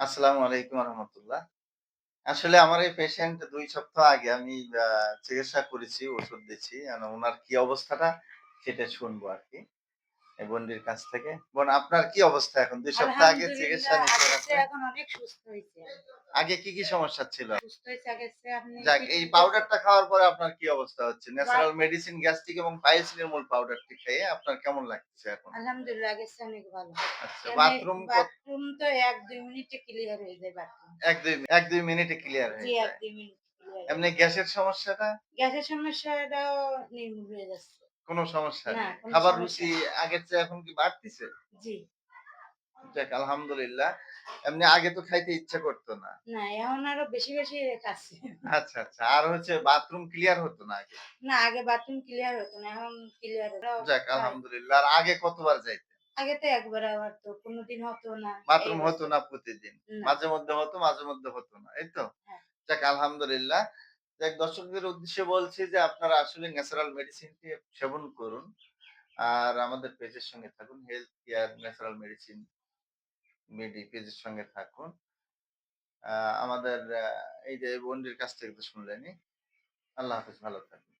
আসসালামু আলাইকুম রহমতুল্লাহ। আসলে আমার এই পেশেন্ট দুই সপ্তাহ আগে আমি চিকিৎসা করেছি, ওষুধ দিচ্ছি। ওনার উনার কি অবস্থাটা সেটা শুনব আরকি। এই বোনটির কাছ থেকে। বোন আপনার কি অবস্থা এখন? ২ সপ্তাহ আগে চিকিৎসা এখন অনেক সুস্থ হইছে। আগে কি, কি সমস্যা ছিল? সুস্থ আপনি যাক এই পাউডারটা খাওয়ার পরে আপনার কি অবস্থা হচ্ছে? ন্যাচারাল মেডিসিন, গ্যাস্ট্রিক এবং পাইলসিনের মূল পাউডারটি খেয়ে আপনার কেমন লাগছে এখন? আলহামদুলিল্লাহ চেয়ে অনেক ভালো। আচ্ছা বাথরুম তো ১-২ মিনিটে ক্লিয়ার হয়ে যায় বাথরুম। ১-২ ১-২ মিনিটে ক্লিয়ার হয়ে যায়। ১-২ মিনিট এমনি গ্যাসের সমস্যাটা? গ্যাসের সমস্যাটাও নির্মূল হয়ে যাচ্ছে। কোনো সমস্যা নেই। খাবার রুচি আগের চেয়ে এখন কি বাড়তিছে? জি। যাক আলহামদুলিল্লাহ। এমনি আগে তো খাইতে ইচ্ছা করতো না। না এখন আরও বেশি, বেশি খাচ্ছি। আচ্ছা, আচ্ছা। আর হচ্ছে বাথরুম ক্লিয়ার হতো না আগে। না আগে বাথরুম ক্লিয়ার হতো না এখন ক্লিয়ার যাক আলহামদুলিল্লাহ। আর আগে কতবার যাইতেন? আগে তো একবার হতো কোনদিন হতো না। বাথরুম হতো না প্রতিদিন। মাঝে মধ্যে হতো, মাঝে মধ্যে হতো না। এই তো? হ্যাঁ। যাক আলহামদুলিল্লাহ। যাক দর্শকদের উদ্দেশ্যে বলছি যে, আপনারা আসলে ন্যাচারাল মেডিসিনটি সেবন করুন। আর আমাদের পেজের সঙ্গে থাকুন। হেলথ কেয়ার ন্যাচারাল মেডিসিন মেডি পেজের সঙ্গে থাকুন। আমাদের এই যে বন্ডির কাছ থেকে তো শুনলেনি আল্লাহ হাফিজ, ভালো থাকবেন।